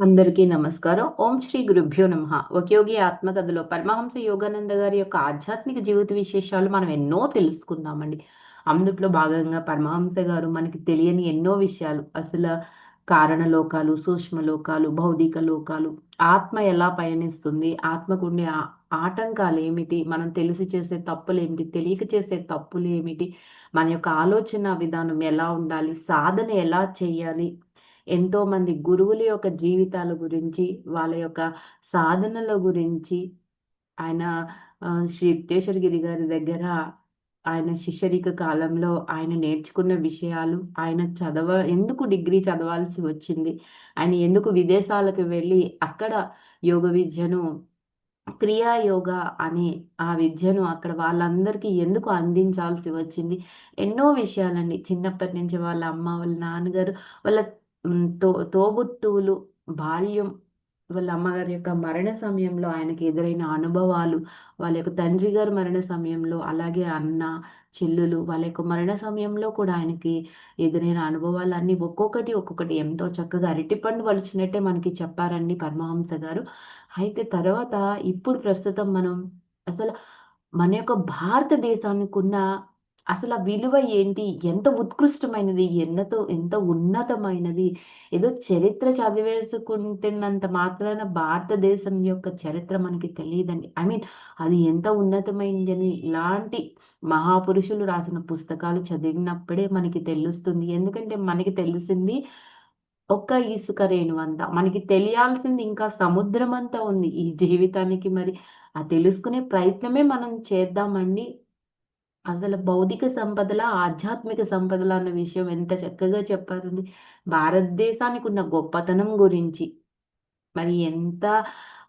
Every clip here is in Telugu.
అందరికీ నమస్కారం. ఓం శ్రీ గురుభ్యో నమ. ఒకయోగి ఆత్మకథలో పరమహంస యోగానంద గారి యొక్క ఆధ్యాత్మిక జీవిత విశేషాలు మనం ఎన్నో తెలుసుకుందామండి. అందుట్లో భాగంగా పరమహంస గారు మనకి తెలియని ఎన్నో విషయాలు అసలు కారణ లోకాలు సూక్ష్మ లోకాలు భౌతిక లోకాలు ఆత్మ ఎలా పయనిస్తుంది ఆత్మకుండే ఆటంకాలు ఏమిటి మనం తెలిసి చేసే తప్పులు ఏమిటి తెలియక చేసే తప్పులు ఏమిటి మన యొక్క ఆలోచన విధానం ఎలా ఉండాలి సాధన ఎలా చేయాలి ఎంతో మంది గురువుల యొక్క జీవితాల గురించి వాళ్ళ యొక్క సాధనల గురించి ఆయన శ్రీ యుక్తేశ్వరగిరి గారి దగ్గర ఆయన శిష్యరిక కాలంలో ఆయన నేర్చుకున్న విషయాలు ఆయన చదవ ఎందుకు డిగ్రీ చదవాల్సి వచ్చింది ఆయన ఎందుకు విదేశాలకు వెళ్ళి అక్కడ యోగ విద్యను క్రియా యోగ అనే ఆ విద్యను అక్కడ వాళ్ళందరికీ ఎందుకు అందించాల్సి వచ్చింది ఎన్నో విషయాలండి. చిన్నప్పటి నుంచి వాళ్ళ అమ్మ వాళ్ళ నాన్నగారు వాళ్ళ తో తోబుట్టువులు బాల్యం వాళ్ళ అమ్మగారి యొక్క మరణ సమయంలో ఆయనకి ఎదురైన అనుభవాలు వాళ్ళ యొక్క తండ్రి గారు మరణ సమయంలో అలాగే అన్న చెల్లులు వాళ్ళ యొక్క మరణ సమయంలో కూడా ఆయనకి ఎదురైన అనుభవాలు అన్నీ ఒక్కొక్కటి ఒక్కొక్కటి ఎంతో చక్కగా అరటిపండు వలిచినట్టే మనకి చెప్పారండి పరమహంస గారు. అయితే తర్వాత ఇప్పుడు ప్రస్తుతం మనం అసలు మన యొక్క భారతదేశానికి ఉన్న అసలు ఆ విలువ ఏంటి? ఎంత ఉత్కృష్టమైనది? ఎన్నతో ఎంత ఉన్నతమైనది? ఏదో చరిత్ర చదివేసుకుంటున్నంత మాత్రాన భారతదేశం యొక్క చరిత్ర మనకి తెలియదండి. ఐ మీన్ అది ఎంత ఉన్నతమైంది అని ఇలాంటి మహాపురుషులు రాసిన పుస్తకాలు చదివినప్పుడే మనకి తెలుస్తుంది. ఎందుకంటే మనకి తెలిసింది ఒక్క ఇసుక రేణువంతా. మనకి తెలియాల్సింది ఇంకా సముద్రం అంతా ఉంది. ఈ జీవితానికి మరి ఆ తెలుసుకునే ప్రయత్నమే మనం చేద్దామండి. అసలు భౌతిక సంపదల ఆధ్యాత్మిక సంపదల అన్న విషయం ఎంత చక్కగా చెప్పారండి. భారతదేశానికి ఉన్న గొప్పతనం గురించి మరి ఎంత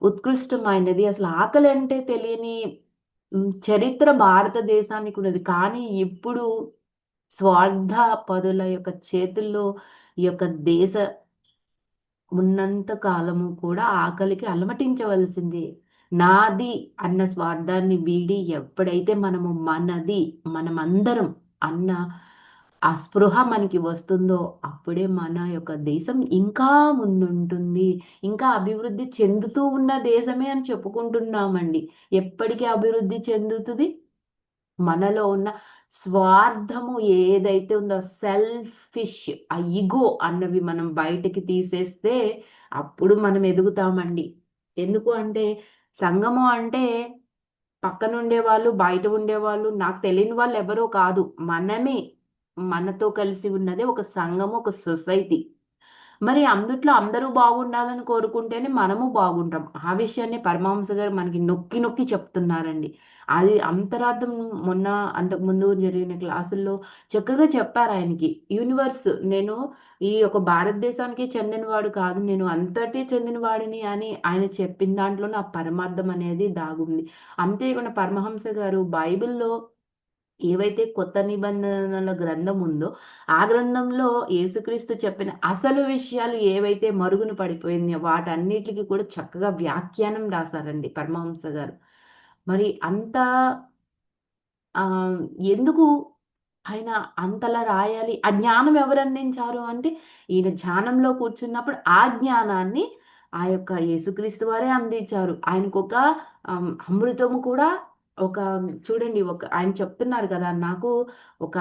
ఉత్కృష్టమైనది. అసలు ఆకలి అంటే తెలియని చరిత్ర భారతదేశానికి ఉన్నది కానీ ఇప్పుడు స్వార్థ పదుల యొక్క చేతుల్లో ఈ యొక్క దేశ ఉన్నంత కాలము కూడా ఆకలికి అలమటించవలసిందే. నాది అన్న స్వార్థాన్ని వీడి ఎప్పుడైతే మనము మనది మనమందరం అన్న ఆ స్పృహ మనకి వస్తుందో అప్పుడే మన యొక్క దేశం ఇంకా ముందుంటుంది. ఇంకా అభివృద్ధి చెందుతూ ఉన్న దేశమే అని చెప్పుకుంటున్నామండి. ఎప్పటికీ అభివృద్ధి చెందుతుంది? మనలో ఉన్న స్వార్థము ఏదైతే ఉందో సెల్ఫిష్ ఆ ఇగో అన్నవి మనం బయటికి తీసేస్తే అప్పుడు మనం ఎదుగుతామండి. ఎందుకు అంటే సంఘము అంటే పక్కన ఉండేవాళ్ళు బయట ఉండేవాళ్ళు నాకు తెలియని వాళ్ళు ఎవరో కాదు. మనమే మనతో కలిసి ఉన్నదే ఒక సంఘము ఒక సొసైటీ. మరి అందుట్లో అందరూ బాగుండాలని కోరుకుంటేనే మనము బాగుంటాం. ఆ విషయాన్ని పరమహంస గారు మనకి నొక్కి నొక్కి చెప్తున్నారండి. అది అంతరార్థం మొన్న అంతకు ముందు జరిగిన క్లాసుల్లో చక్కగా చెప్పారు ఆయనకి. యూనివర్స్ నేను ఈ యొక్క భారతదేశానికి చెందినవాడు కాదు నేను అంతటి చెందినవాడిని అని ఆయన చెప్పిన దాంట్లో నా పరమార్థం అనేది దాగుంది. అంతేకాకుండా పరమహంస గారు బైబిల్లో ఏవైతే కొత్త నిబంధనల గ్రంథం ఉందో ఆ గ్రంథంలో యేసుక్రీస్తు చెప్పిన అసలు విషయాలు ఏవైతే మరుగున పడిపోయినాయో వాటన్నిటికీ కూడా చక్కగా వ్యాఖ్యానం రాశారండి పరమహంస గారు. మరి అంత ఎందుకు ఆయన అంతలా రాయాలి? ఆ జ్ఞానం ఎవరు అందించారు అంటే ఈయన ధ్యానంలో కూర్చున్నప్పుడు ఆ జ్ఞానాన్ని ఆ యొక్క యేసుక్రీస్తు వారే అందించారు. ఆయనకు ఒక అమృతము కూడా ఒక చూడండి ఒక ఆయన చెప్తున్నారు కదా నాకు ఒక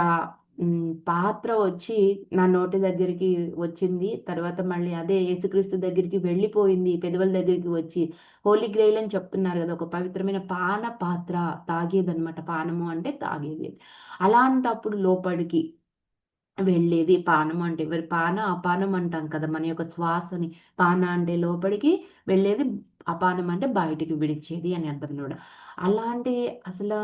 పాత్ర వచ్చి నా నోటి దగ్గరికి వచ్చింది. తర్వాత మళ్ళీ అదే యేసుక్రీస్తు దగ్గరికి వెళ్ళిపోయింది. పెదవుల దగ్గరికి వచ్చి హోలీ గ్రెయిల్ అని చెప్తున్నారు కదా ఒక పవిత్రమైన పాన పాత్ర తాగేదనమాట పానము అంటే తాగేది. అలాంటప్పుడు లోపలికి వెళ్ళేది పానం అంటే ఎవరి? పాన అపానం అంటాం కదా మన యొక్క శ్వాసని. పాన అంటే లోపలికి వెళ్ళేది అపానం అంటే బయటికి విడిచేది అని అర్థం కూడా. అలాంటి అసలు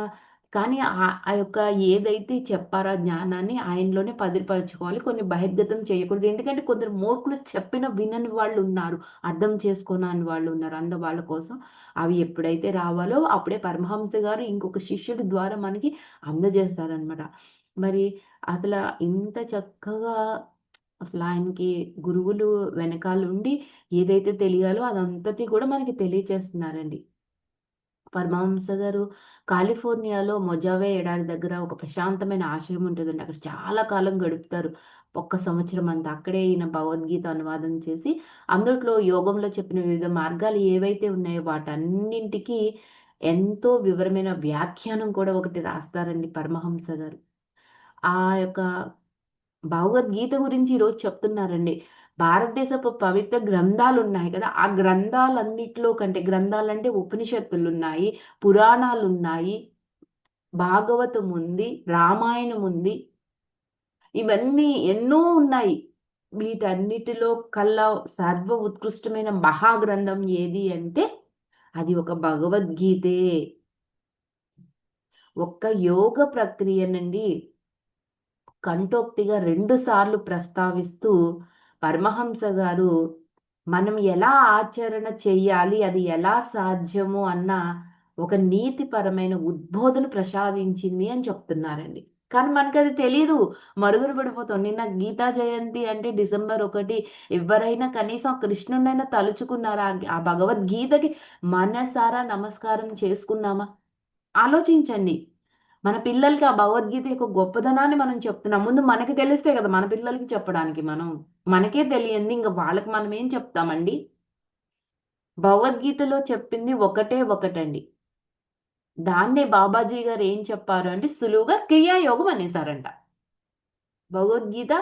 కానీ ఆ యొక్క ఏదైతే చెప్పారో జ్ఞానాన్ని ఆయనలోనే పదిలిపరచుకోవాలి. కొన్ని బహిర్గతం చేయకూడదు. ఎందుకంటే కొందరు మూర్ఖులు చెప్పిన వినని వాళ్ళు ఉన్నారు. అర్థం చేసుకోనని వాళ్ళు ఉన్నారు. అంద వాళ్ళ కోసం అవి ఎప్పుడైతే రావాలో అప్పుడే పరమహంస గారు ఇంకొక శిష్యుడి ద్వారా మనకి అందజేస్తారనమాట మరి అసలు ఇంత చక్కగా అసలు ఆయనకి గురువులు వెనకాల ఉండి ఏదైతే తెలియాలో అదంతటి కూడా మనకి తెలియచేస్తున్నారండి. పరమహంస గారు కాలిఫోర్నియాలో మొజావే ఎడారి దగ్గర ఒక ప్రశాంతమైన ఆశ్రయం ఉంటుందండి. అక్కడ చాలా కాలం గడుపుతారు. ఒక్క సంవత్సరం అంతా అక్కడే ఈయన భగవద్గీత అనువాదం చేసి అందులో యోగంలో చెప్పిన వివిధ మార్గాలు ఏవైతే ఉన్నాయో వాటన్నింటికి ఎంతో వివరమైన వ్యాఖ్యానం కూడా ఒకటి రాస్తారండి పరమహంస గారు ఆ యొక్క భగవద్గీత గురించి ఈరోజు చెప్తున్నారండి. భారతదేశపు పవిత్ర గ్రంథాలు ఉన్నాయి కదా. ఆ గ్రంథాలన్నిట్లో కంటే గ్రంథాలంటే ఉపనిషత్తులు ఉన్నాయి పురాణాలు ఉన్నాయి భాగవతం ఉంది రామాయణం ఉంది ఇవన్నీ ఎన్నో ఉన్నాయి. వీటన్నిటిలో కల్లా సర్వ ఉత్కృష్టమైన మహాగ్రంథం ఏది అంటే అది ఒక భగవద్గీతే. ఒక్క యోగ ప్రక్రియనండి కంటోక్తిగా రెండు సార్లు ప్రస్తావిస్తూ పరమహంస గారు మనం ఎలా ఆచరణ చెయ్యాలి? అది ఎలా సాధ్యము? అన్న ఒక నీతిపరమైన ఉద్బోధన ప్రసాదించింది అని చెప్తున్నారండి. కానీ మనకి అది తెలియదు మరుగున పడిపోతాం. నిన్న గీతా జయంతి అంటే డిసెంబర్ ఒకటి. ఎవరైనా కనీసం కృష్ణుడైనా తలుచుకున్నారా? ఆ భగవద్గీతకి మనసారా నమస్కారం చేసుకున్నామా? ఆలోచించండి. మన పిల్లలకి ఆ భగవద్గీత యొక్క గొప్పదనాన్ని మనం చెప్తున్నాం. ముందు మనకి తెలిస్తే కదా మన పిల్లలకి చెప్పడానికి మనం. మనకే తెలియంది ఇంకా వాళ్ళకి మనం ఏం చెప్తామండి? భగవద్గీతలో చెప్పింది ఒకటే ఒకటండి. దాన్నే బాబాజీ గారు ఏం చెప్పారు అంటే సులువుగా క్రియాయోగం అనేసారంట. భగవద్గీత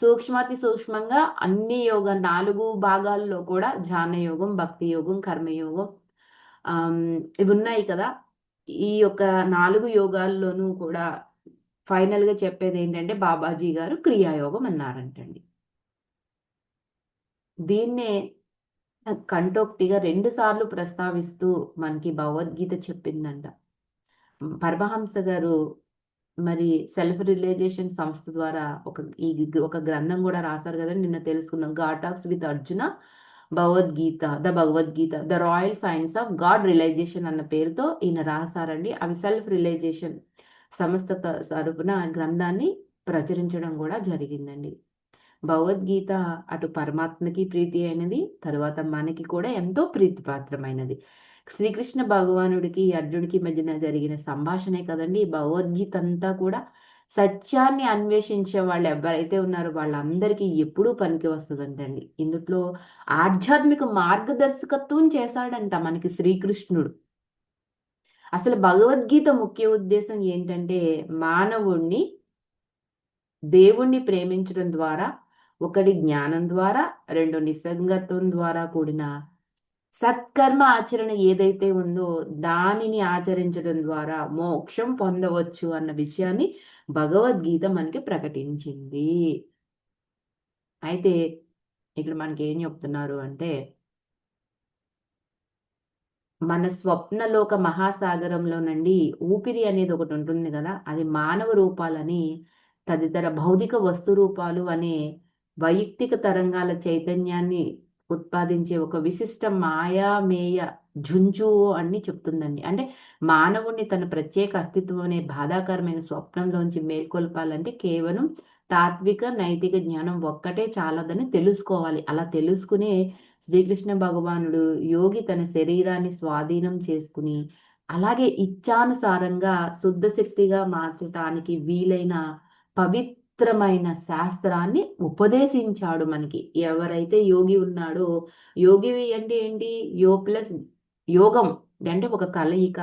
సూక్ష్మాతి సూక్ష్మంగా అన్ని యోగ నాలుగు భాగాల్లో కూడా ధ్యాన యోగం భక్తి యోగం కర్మయోగం ఇవి ఉన్నాయి కదా. ఈ యొక్క నాలుగు యోగాల్లోనూ కూడా ఫైనల్గా చెప్పేది ఏంటంటే బాబాజీ గారు క్రియాయోగం అన్నారంటండి. దీన్నే కంటోక్తిగా రెండు సార్లు ప్రస్తావిస్తూ మనకి భగవద్గీత చెప్పిందంట. పరమహంస గారు మరి సెల్ఫ్ రిలైజేషన్ సంస్థ ద్వారా ఒక ఈ ఒక గ్రంథం కూడా రాశారు కదా నిన్న తెలుసుకున్నాం. God talks with Arjuna Bhagavad Gita the Bhagavad Gita the royal science of God realisation అన్న పేరుతో ఈయన రాశారండి. అవి సెల్ఫ్ రిలైజేషన్ సంస్థ తరపున గ్రంథాన్ని ప్రచురించడం కూడా జరిగిందండి. భగవద్గీత అటు పరమాత్మకి ప్రీతి అయినది తరువాత మనకి కూడా ఎంతో ప్రీతిపాత్రమైనది శ్రీకృష్ణ భగవానుడికి అర్జుడికి మధ్యన జరిగిన సంభాషణే కదండి. భగవద్గీత అంతా కూడా సత్యాన్ని అన్వేషించే వాళ్ళు ఎవరైతే ఉన్నారో వాళ్ళందరికీ ఎప్పుడూ పనికి వస్తుందంటండి. ఇందులో ఆధ్యాత్మిక మార్గదర్శకత్వం చేశాడంట మనకి శ్రీకృష్ణుడు. అసలు భగవద్గీత ముఖ్య ఉద్దేశం ఏంటంటే మానవుణ్ణి దేవుణ్ణి ప్రేమించడం ద్వారా ఒకటి జ్ఞానం ద్వారా రెండు నిస్సంగత్వం ద్వారా కూడిన సత్కర్మ ఆచరణ ఏదైతే ఉందో దానిని ఆచరించడం ద్వారా మోక్షం పొందవచ్చు అన్న విషయాన్ని భగవద్గీత మనకి ప్రకటించింది. అయితే ఇక్కడ మనకి ఏం చెప్తున్నారు అంటే మన స్వప్నలోక మహాసాగరంలో నుండి ఊపిరి అనేది ఒకటి ఉంటుంది కదా అది మానవ రూపాలని తదితర భౌతిక వస్తు రూపాలు అనే వైయక్తిక తరంగాల చైతన్యాన్ని ఉత్పాదించే ఒక విశిష్ట మాయామేయ ఝుంజు అని చెప్తుందండి. అంటే మానవుణ్ణి తన ప్రత్యేక అస్తిత్వం అనే బాధాకరమైన స్వప్నంలోంచి మేల్కొల్పాలంటే కేవలం తాత్విక నైతిక జ్ఞానం ఒక్కటే చాలదని తెలుసుకోవాలి. అలా తెలుసుకునే శ్రీకృష్ణ భగవానుడు యోగి తన శరీరాన్ని స్వాధీనం చేసుకుని అలాగే ఇచ్చానుసారంగా శుద్ధ శక్తిగా మార్చటానికి వీలైన పవిత్రమైన శాస్త్రాన్ని ఉపదేశించాడు మనకి. ఎవరైతే యోగి ఉన్నాడో యోగి అంటే ఏంటి? యో ప్లస్ యోగం. అంటే ఒక కలయిక.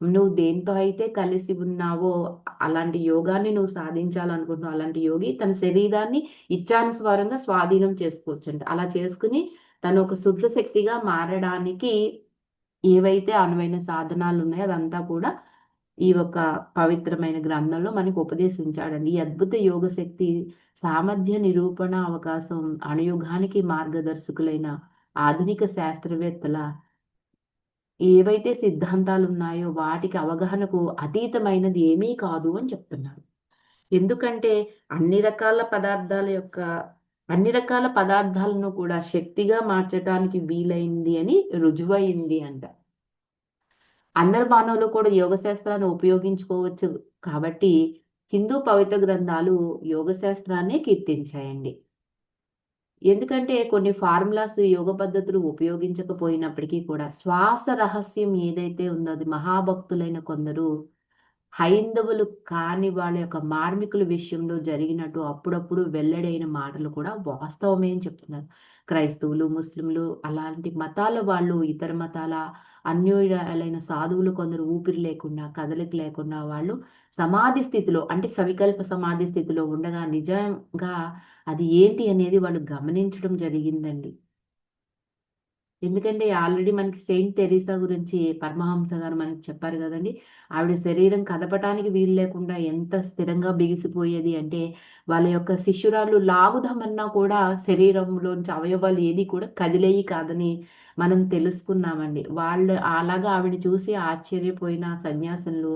నువ్వు దేంతో అయితే కలిసి ఉన్నావో అలాంటి యోగాన్ని నువ్వు సాధించాలనుకుంటున్నావు అలాంటి యోగి తన శరీరాన్ని ఇచ్చానుస్వారంగా స్వాధీనం చేసుకోవచ్చు అంటే అలా చేసుకుని తను ఒక శుద్ధ శక్తిగా మారడానికి ఏవైతే అనువైన సాధనాలు ఉన్నాయో అదంతా కూడా ఈ ఒక పవిత్రమైన గ్రంథంలో మనకు ఉపదేశించాడండి. ఈ అద్భుత యోగ శక్తి సామర్థ్య నిరూపణ అవకాశం అనుయోగానికి మార్గదర్శకులైన ఆధునిక శాస్త్రవేత్తల ఏవైతే సిద్ధాంతాలు ఉన్నాయో వాటికి అవగాహనకు అతీతమైనది ఏమీ కాదు అని చెప్తున్నారు. ఎందుకంటే అన్ని రకాల పదార్థాల యొక్క అన్ని రకాల పదార్థాలను కూడా శక్తిగా మార్చడానికి వీలైంది అని రుజువైంది అంట. అందరు మానవులు కూడా యోగ శాస్త్రాన్ని ఉపయోగించుకోవచ్చు కాబట్టి హిందూ పవిత్ర గ్రంథాలు యోగ శాస్త్రాన్ని కీర్తించాయండి. ఎందుకంటే కొన్ని ఫార్ములాస్ యోగ పద్ధతులు ఉపయోగించకపోయినప్పటికీ కూడా శ్వాస రహస్యం ఏదైతే ఉందో అది మహాభక్తులైన కొందరు హైందవులు కాని వాళ్ళ యొక్క మార్మికుల విషయంలో జరిగినట్టు అప్పుడప్పుడు వెల్లడైన మాటలు కూడా వాస్తవమే అని చెప్తున్నారు. క్రైస్తవులు ముస్లింలు అలాంటి మతాల వాళ్ళు ఇతర మతాల అన్యోయులైన సాధువులు కొందరు ఊపిరి లేకుండా కదలిక లేకుండా వాళ్ళు సమాధి స్థితిలో అంటే సవికల్ప సమాధి స్థితిలో ఉండగా నిజంగా అది ఏంటి అనేది వాళ్ళు గమనించడం జరిగిందండి. ఎందుకంటే ఆల్రెడీ మనకి సెయింట్ తెరీసా గురించి పరమహంస గారు మనకి చెప్పారు కదండి. ఆవిడ శరీరం కదపటానికి వీలు లేకుండా ఎంత స్థిరంగా బిగిసిపోయేది అంటే వాళ్ళ యొక్క శిష్యురాలు లాగుదామన్నా కూడా శరీరంలోంచి అవయవాలు ఏది కూడా కదిలేయి కాదని మనం తెలుసుకున్నామండి. వాళ్ళు అలాగా ఆవిడ చూసి ఆశ్చర్యపోయిన సన్యాసులు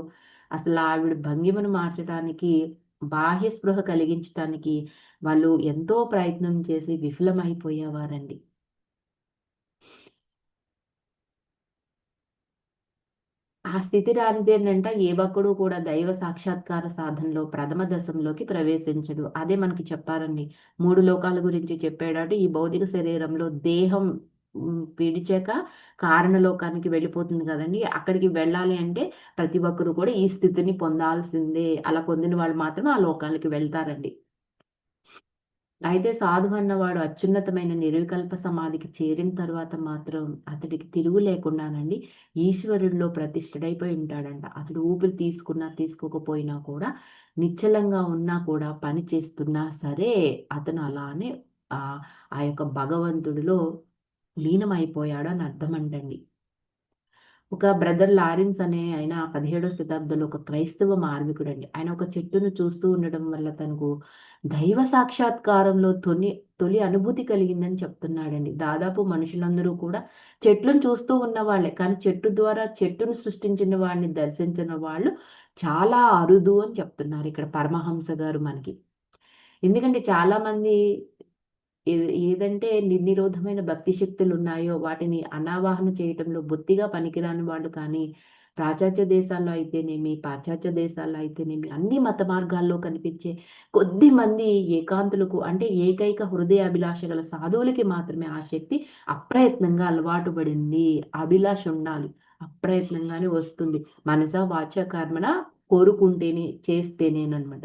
అసలు ఆవిడ భంగిమను మార్చడానికి బాహ్య స్పృహ కలిగించటానికి వాళ్ళు ఎంతో ప్రయత్నం చేసి విఫలమైపోయేవారండి. ఆ స్థితి రానిదేనంట ఏ భక్తుడు కూడా దైవ సాక్షాత్కార సాధనలో ప్రథమ దశంలోకి ప్రవేశించడు. అదే మనకి చెప్పారండి మూడు లోకాల గురించి చెప్పాడు ఈ భౌతిక శరీరంలో దేహం విడిచాక కారణలోకానికి వెళ్ళిపోతుంది కదండి. అక్కడికి వెళ్ళాలి అంటే ప్రతి ఒక్కరు కూడా ఈ స్థితిని పొందాల్సిందే. అలా పొందిన వాళ్ళు మాత్రం ఆ లోకాలకి వెళ్తారండి. అయితే సాధు అన్నవాడు అత్యున్నతమైన నిర్వికల్ప సమాధికి చేరిన తర్వాత మాత్రం అతడికి తిరుగు లేకుండానండి ఈశ్వరుల్లో ప్రతిష్ఠుడైపోయి ఉంటాడంట. అతడు ఊపిరి తీసుకున్నా తీసుకోకపోయినా కూడా నిశ్చలంగా ఉన్నా కూడా పని చేస్తున్నా సరే అతను అలానే ఆ ఆ యొక్క భగవంతుడిలో లీనమైపోయాడు అని అర్థం అంటండి ఒక బ్రదర్ లారెన్స్ అనే ఆయన పదిహేడో శతాబ్దంలో ఒక క్రైస్తవ మార్మికుడు అండి ఆయన ఒక చెట్టును చూస్తూ ఉండడం వల్ల తనకు దైవ సాక్షాత్కారంలో తొలి తొలి అనుభూతి కలిగిందని చెప్తున్నాడండి. దాదాపు మనుషులందరూ కూడా చెట్లను చూస్తూ ఉన్న వాళ్ళే కానీ చెట్టు ద్వారా చెట్టును సృష్టించిన వాడిని దర్శించిన వాళ్ళు చాలా అరుదు అని చెప్తున్నారు ఇక్కడ పరమహంస గారు మనకి. ఎందుకంటే చాలా మంది ఏదంటే నిర్నిరోధమైన భక్తి శక్తులు ఉన్నాయో వాటిని అనావాహన చేయటంలో బొత్తిగా పనికిరాని వాళ్ళు కానీ ప్రాచాత్య దేశాల్లో అయితేనేమి పాశ్చాత్య దేశాల్లో అయితేనేమి అన్ని మత మార్గాల్లో కనిపించే కొద్ది మంది ఏకాంతులకు అంటే ఏకైక హృదయ అభిలాష గల సాధువులకి మాత్రమే ఆ శక్తి అప్రయత్నంగా అలవాటు పడింది. అభిలాష ఉండాలి. అప్రయత్నంగానే వస్తుంది. మనస వాచ కర్మన కోరుకుంటేనే చేస్తేనేనమాట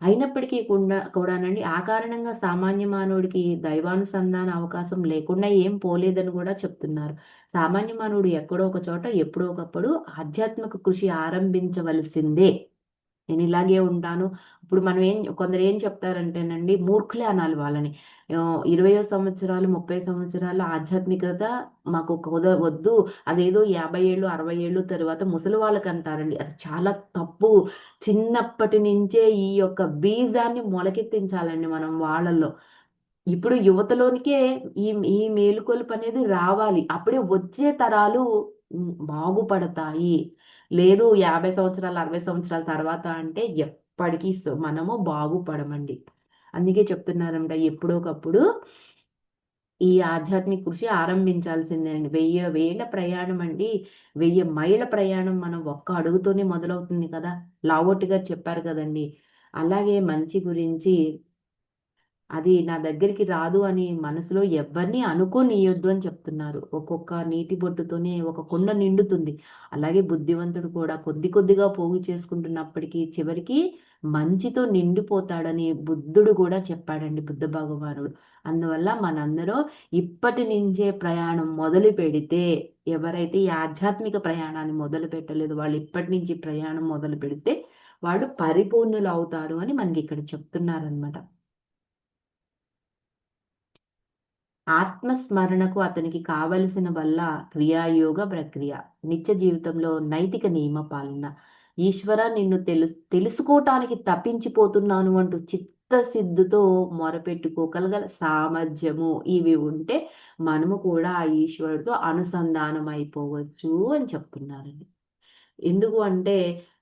అయినప్పటికీ కూడా కూడానండి. ఆ కారణంగా సామాన్య మానవుడికి దైవానుసంధాన అవకాశం లేకుండా ఏం పోలేదని కూడా చెప్తున్నారు. సామాన్య మానవుడు ఎక్కడో ఒక చోట ఎప్పుడో ఒకప్పుడు ఆధ్యాత్మిక కృషి ఆరంభించవలసిందే. నేను ఇలాగే ఉంటాను. ఇప్పుడు మనం ఏం కొందరు ఏం చెప్తారంటేనండి మూర్ఖులే అనాలి వాళ్ళని ఇరవయో సంవత్సరాలు ముప్పై సంవత్సరాలు ఆధ్యాత్మికత మాకు వద్దు. అదేదో యాభై ఏళ్ళు అరవై ఏళ్ళు తర్వాత ముసలి వాళ్ళకి అంటారండి అది చాలా తప్పు. చిన్నప్పటి నుంచే ఈ యొక్క బీజాన్ని మొలకెత్తించాలండి మనం వాళ్ళల్లో. ఇప్పుడు యువతలోనికే ఈ ఈ మేలుకొలుపు అనేది రావాలి. అప్పుడే వచ్చే తరాలు బాగుపడతాయి. లేదు యాభై సంవత్సరాలు అరవై సంవత్సరాల తర్వాత అంటే ఎప్పటికీ మనము బాగుపడమండి. అందుకే చెప్తున్నారంట ఎప్పుడోకప్పుడు ఈ ఆధ్యాత్మిక కృషి ఆరంభించాల్సిందే అండి వెయ్యి వేల ప్రయాణం అండి. వెయ్యి మైళ్ళ ప్రయాణం మనం ఒక్క అడుగుతోనే మొదలవుతుంది కదా. లావోటి గారు చెప్పారు కదండి. అలాగే మంచి గురించి అది నా దగ్గరికి రాదు అని మనసులో ఎవరిని అనుకోనియొద్దు అని చెప్తున్నారు. ఒక్కొక్క నీటి బొట్టుతోనే ఒక కుండ నిండుతుంది. అలాగే బుద్ధివంతుడు కూడా కొద్ది కొద్దిగా పోగు చేసుకుంటున్నప్పటికీ చివరికి మంచితో నిండిపోతాడని బుద్ధుడు కూడా చెప్పాడండి బుద్ధ భగవానుడు. అందువల్ల మనందరూ ఇప్పటి నుంచే ప్రయాణం మొదలు పెడితే ఎవరైతే ఈ ఆధ్యాత్మిక ప్రయాణాన్ని మొదలు పెట్టలేదు వాళ్ళు ఇప్పటి నుంచి ప్రయాణం మొదలు పెడితే వాళ్ళు పరిపూర్ణులు అవుతారు అని మనకి ఇక్కడ చెప్తున్నారనమాట ఆత్మస్మరణకు అతనికి కావలసిన వల్ల క్రియాయోగ ప్రక్రియ నిత్య జీవితంలో నైతిక నియమ పాలన. ఈశ్వర నిన్ను తెలు తెలుసుకోవటానికి తప్పించిపోతున్నాను అంటూ చిత్తసిద్ధుతో మొరపెట్టుకోగలగల సామర్థ్యము ఇవి ఉంటే మనము కూడా ఆ ఈశ్వరుడితో అనుసంధానం అయిపోవచ్చు అని చెప్తున్నారండి. ఎందుకు అంటే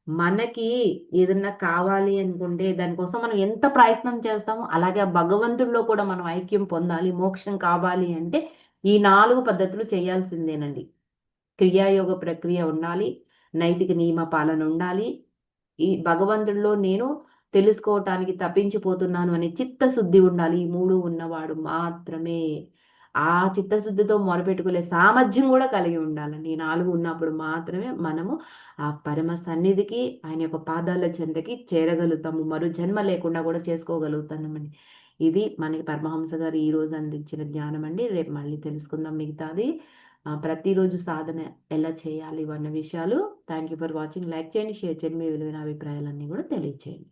మనకి ఏదన్నా కావాలి అనుకుంటే దానికోసం మనం ఎంత ప్రయత్నం చేస్తామో అలాగే ఆ భగవంతుడిలో కూడా మనం ఐక్యం పొందాలి మోక్షం కావాలి అంటే ఈ నాలుగు పద్ధతులు చేయాల్సిందేనండి. క్రియాయోగ ప్రక్రియ ఉండాలి నైతిక నియమ పాలన ఉండాలి. ఈ భగవంతుడిలో నేను తెలుసుకోవటానికి తప్పించిపోతున్నాను అనే చిత్తశుద్ధి ఉండాలి. ఈ మూడు ఉన్నవాడు మాత్రమే. ఆ చిత్తశుద్ధితో మొరపెట్టుకునే సామర్థ్యం కూడా కలిగి ఉండాలండి ఈ నాలుగు ఉన్నప్పుడు మాత్రమే మనము ఆ పరమ సన్నిధికి ఆయన యొక్క పాదాల చెంతకి చేరగలుగుతాము. మరో జన్మ లేకుండా కూడా చేసుకోగలుగుతామండి. ఇది మనకి పరమహంస గారు ఈరోజు అందించిన జ్ఞానం అండి. రేపు మళ్ళీ తెలుసుకుందాం మిగతాది. ప్రతిరోజు సాధన ఎలా చేయాలి అన్న విషయాలు. Thank you for watching like చేయండి షేర్ చేయండి. మీ విలువైన అభిప్రాయాలన్నీ కూడా తెలియచేయండి.